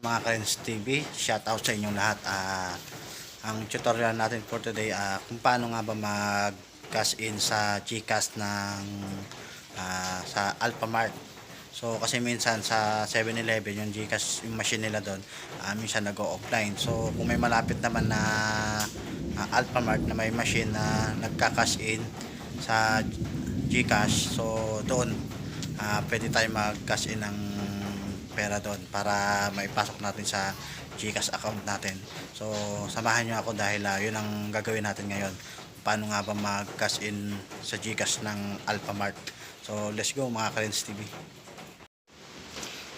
mga Karen TV, shout out sa inyong lahat. Ah, ang tutorial natin for today ah, kung paano nga ba mag cash in sa GCash ng ah, sa Alphamart. So kasi minsan sa 7-Eleven yung GCash yung machine nila doon, ah, minsan nag-offline. So kung may malapit naman na ah, Alphamart na may machine na nagka-cash in sa GCash, so doon ah, pwede tayo mag-cash in ng pera doon para maipasok natin sa GCash account natin. So, samahan nyo ako dahil ah, yun ang gagawin natin ngayon. Paano nga ba mag-cash in sa GCash ng Alphamart. So, let's go mga Karens TV.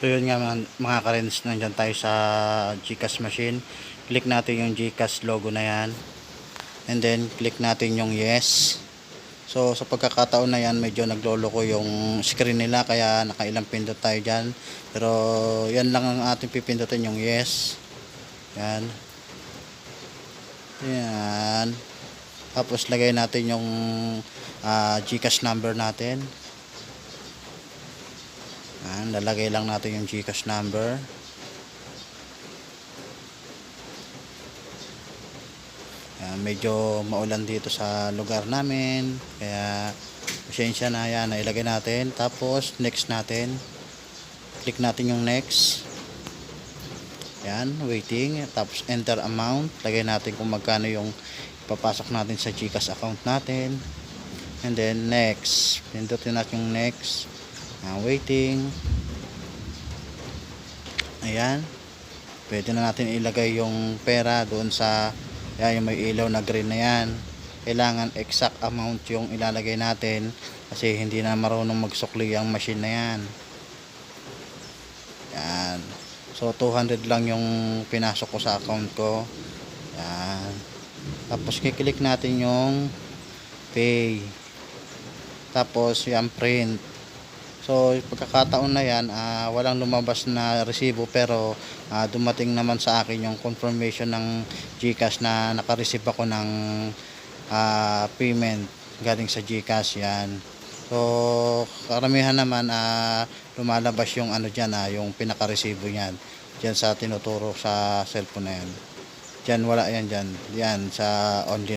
So, yun nga mga, mga Karens, nandyan tayo sa GCash machine. Click natin yung GCash logo na yan. And then, click natin yung yes. So sa pagkakataon na yan medyo nagloloko yung screen nila kaya nakailang pindot tayo dyan. Pero yan lang ang ating pipindutin yung yes. Yan. Yan. Tapos lagay natin yung ah, Gcash number natin. Yan, lalagay lang natin yung Gcash number. Yan, medyo maulan dito sa lugar namin. Kaya pasensya na yan, ilagay natin. Tapos next natin. Click natin yung next. Yan, waiting. Tapos enter amount. Lagay natin kung magkano yung papasok natin sa Gcash account natin. And then next. Pindutin natin yung next. Yan, waiting. Ayan. Pwede na natin ilagay yung pera doon sa yan, yung may ilaw na green na yan. Kailangan exact amount yung ilalagay natin kasi hindi na marunong magsukli ang machine na yan. Yan. So 200 lang yung pinasok ko sa account ko. Yan. Tapos kiklik natin yung pay. Tapos yung print. So pagkakataon na yan, ah, walang lumabas na resibo pero ah, dumating naman sa akin yung confirmation ng GCash na nakareceive ako ng ah, payment galing sa GCash yan. So karamihan naman ah, lumalabas yung ano diyan ah, yung pinaka-resibo niyan. Diyan sa tinuturo sa cellphone na yan. Diyan wala yan diyan. Yan sa online